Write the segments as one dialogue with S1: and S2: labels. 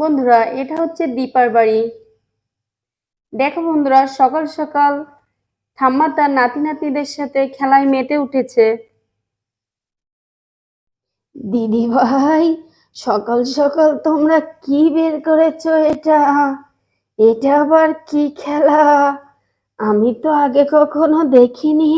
S1: বন্ধুরা, এটা হচ্ছে দীপার বাড়ি। দেখো বন্ধুরা, সকাল সকাল ঠাম্মা তার নাতি নাতিদের সাথে খেলায় মেতে উঠেছে। দিদি ভাই, সকাল সকাল তোমরা কি বের করেছ এটা? এটা আবার কি খেলা? আমি তো আগে কখনো দেখিনি।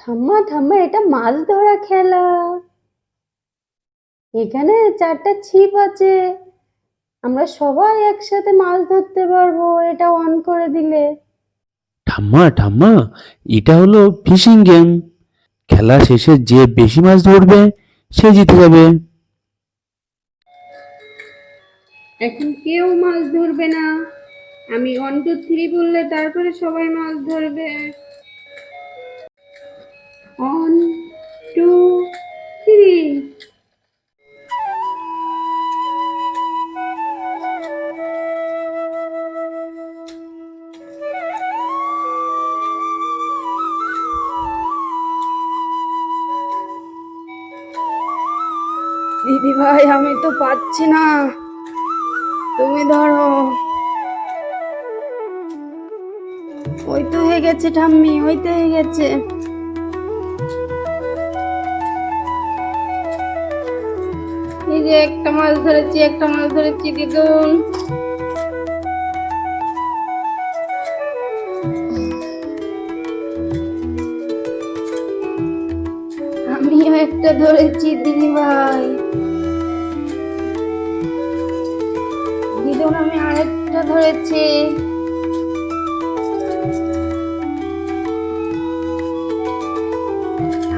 S1: ঠাম্মা ঠাম্মা, এটা মাছ ধরা খেলা। এখানে চারটা ছিপ আছে। আমরা সবাই একসাথে মাছ ধরতে পারব এটা অন করে দিলে।
S2: ঠাম্মা ঠাম্মা এটা হলো ফিশিং গেম খেলা শেষে যে বেশি মাছ ধরবে সে জিতে যাবে।
S1: এখন কেউ মাছ ধরবে না। আমি ওয়ান টু থ্রি বললে তারপরে সবাই মাছ ধরবে। ওয়ান টু থ্রি ভাই, আমি তো পাচ্ছি না। তুমি ধরো। ওই তো হয়ে গেছে ঠাম্মি, ওই তো হয়ে গেছে। এই যে একটা মাছ ধরেছি, একটা মাছ ধরেছি, দিদুন। আমিও একটা ধরেছি দিদি ভাই দিদুন আমি আরেকটা ধরেছি।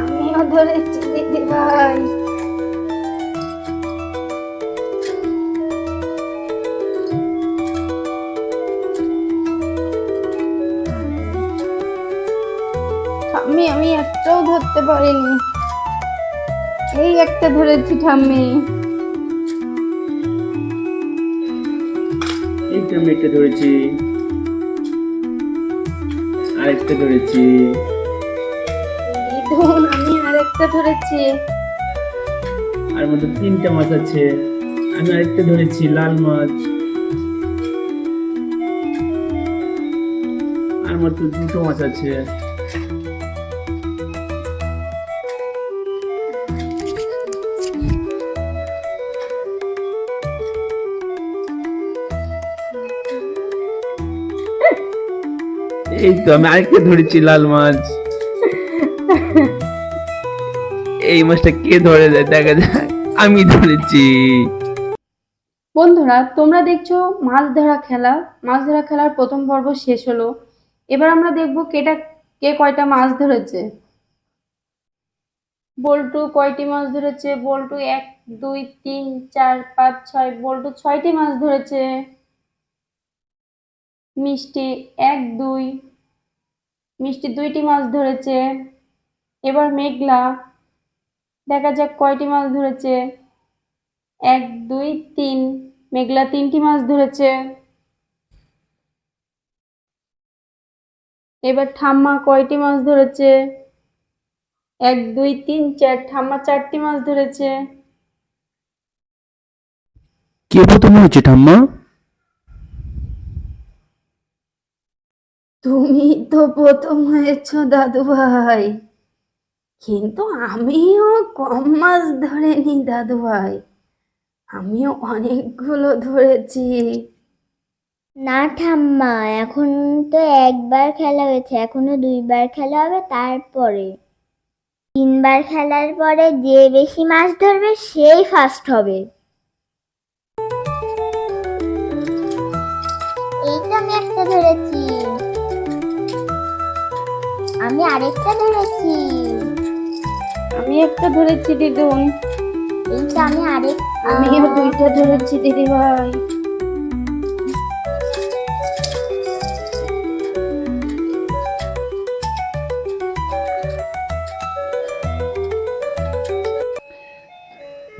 S1: আমিও ধরেছি, দিদি ভাই। ঠাম্মি, আমি একটাও ধরতে পারিনি। এই একটা ধরেছি, ঠাম্মি।
S2: এই আমি একটা ধরেছি আরেকটা ধরেছি।
S1: দিদুন আমি আরেকটা ধরেছি।
S2: আর মধ্যে তিনটা মাছ আছে। আমি আরেকটা ধরেছি লাল মাছ। আর মাত্র দুটো মাছ আছে। এই তো, আমি আরেকটা ধরেছি লাল মাছ। এই মাছটা কে ধরে দেয় দেখা যায় আমি ধরেছি।
S1: বন্ধুরা, তোমরা দেখছ মাছ ধরা খেলা। মাছ ধরা খেলার প্রথম পর্ব শেষ হলো। এবার আমরা দেখব কেটা, কে কয়টা মাছ ধরেছে। বল্টু কয়টি মাছ ধরেছে? বল্টু এক, দুই, তিন, চার, পাঁচ, ছয়। বল্টু ছয়টি মাছ ধরেছে। মিষ্টি এক, দুই মিষ্টি দুইটি মাছ ধরেছে। এবার মেঘলা, দেখা যাক কয়টি মাছ ধরেছে। এক, দুই, তিন, মেঘলা তিনটি মাছ ধরেছে। এবার ঠাম্মা কয়টি মাছ ধরেছে? এক, দুই, তিন, চার, ঠাম্মা চারটি মাছ ধরেছে।
S2: কে প্রথম হয়েছে ঠাম্মা?
S1: তুমি তো প্রথম হয়েছ দাদু ভাই কিন্তু আমিও কম মাছ ধরেনি দাদু ভাই আমিও অনেকগুলো ধরেছি।
S3: না ঠাম্মা, এখন তো একবার খেলা হয়েছে। এখনও দুইবার খেলা হবে তারপরে। তিনবার খেলার পরে যে বেশি মাছ ধরবে, সেই ফার্স্ট হবে। এই তো আমি একটা ধরেছি। আমি আরেকটা ধরেছি।
S1: আমি একটা ধরেছি দিদুন
S3: এই তো আমি আরেক
S1: আমিও দুইটা ধরেছি দিদি ভাই।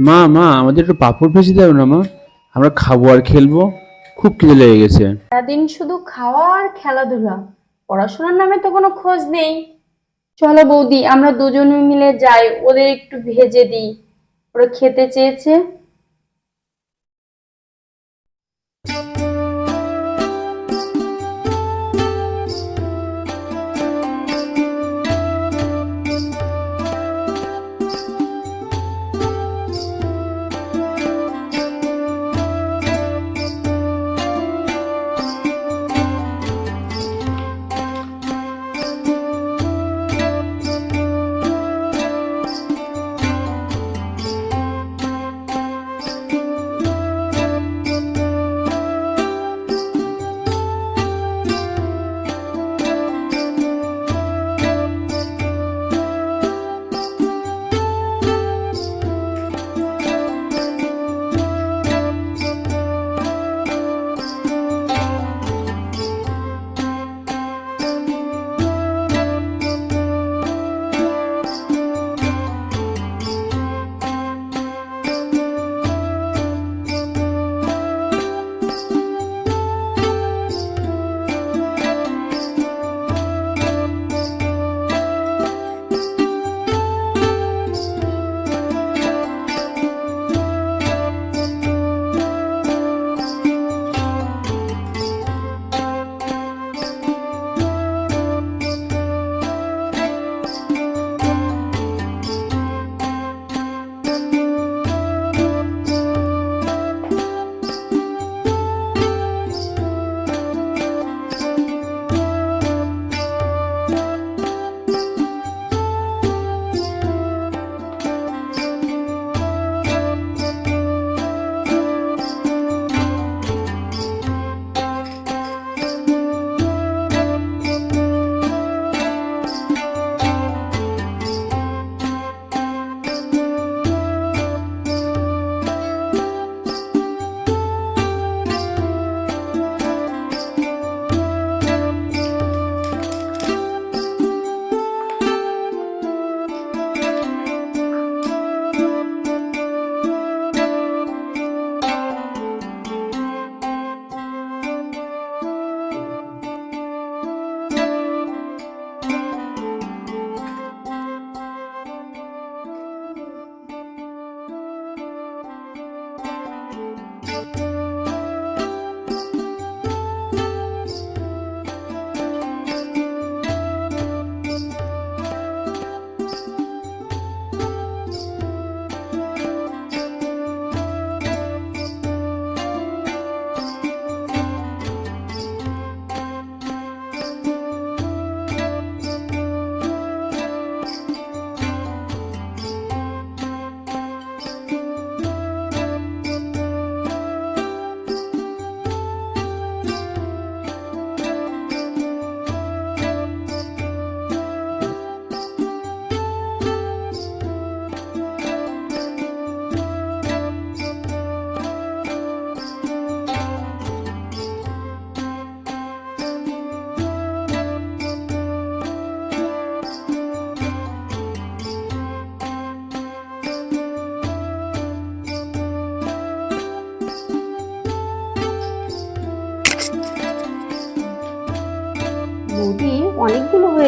S2: মা মা আমাদের একটু পাপড় ভেজে দাও না মা। আমরা খাব আর খেলব। খুব খিদে লেগে গেছে।
S1: সারাদিন শুধু খাওয়া আর খেলাধুলা। পড়াশোনার নামে তো কোনো খোঁজ নেই। চলো বৌদি, আমরা দুজনে মিলে যাই, ওদের একটু ভেজে দিই। ওরা খেতে চেয়েছে।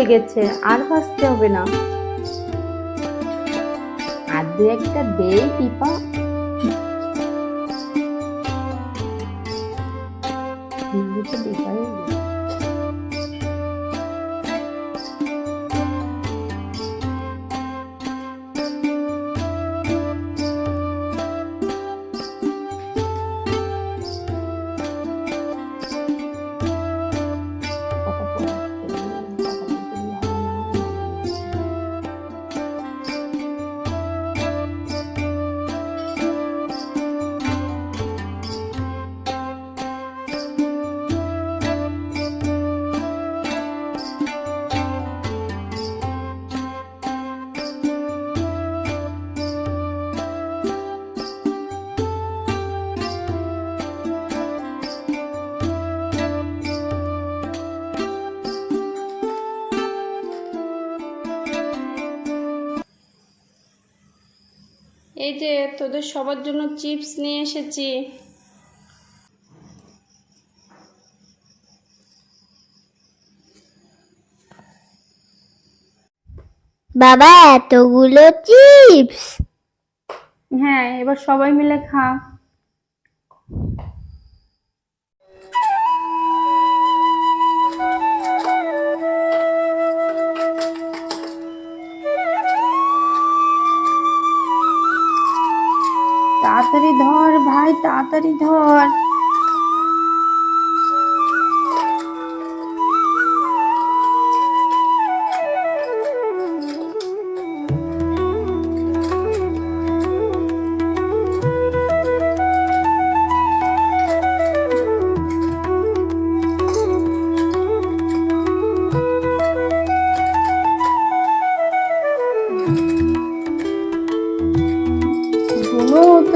S1: হয়ে গেছে আর ভাসতে হবে না আর দু একটা দেই পিপা। এই যে তোদের সবার জন্য চিপস নিয়ে এসেছি।
S3: বাবা এতগুলো চিপস।
S1: হ্যাঁ এবার সবাই মিলে খা। তাড়াতাড়ি ধর ভাই তাড়াতাড়ি ধর।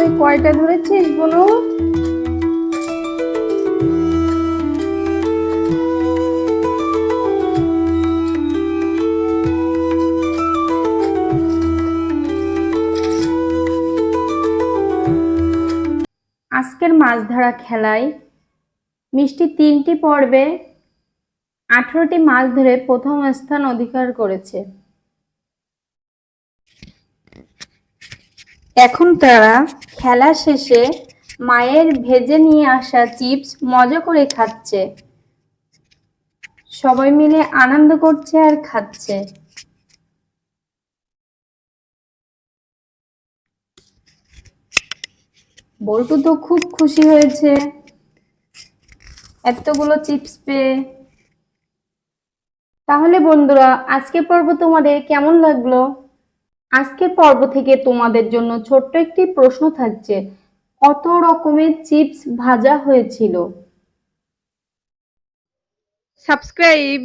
S1: তুই কয়টা ধরেছিস, বুনু? আজকের মাছ ধরা খেলায় মিষ্টি তিনটি পর্বে আঠেরোটি মাছ ধরে প্রথম স্থান অধিকার করেছে। এখন তারা খেলা শেষে মায়ের ভেজে নিয়ে আসা চিপস মজা করে খাচ্ছে। সবাই মিলে আনন্দ করছে আর খাচ্ছে। বল্টু তো খুব খুশি হয়েছে। এতগুলো চিপস পেয়ে। তাহলে বন্ধুরা আজকে পর্ব তোমাদের কেমন লাগল? আজকের পর্ব থেকে তোমাদের জন্য ছোট্ট একটি প্রশ্ন থাকছে। কত রকমের চিপস ভাজা হয়েছিল? সাবস্ক্রাইব।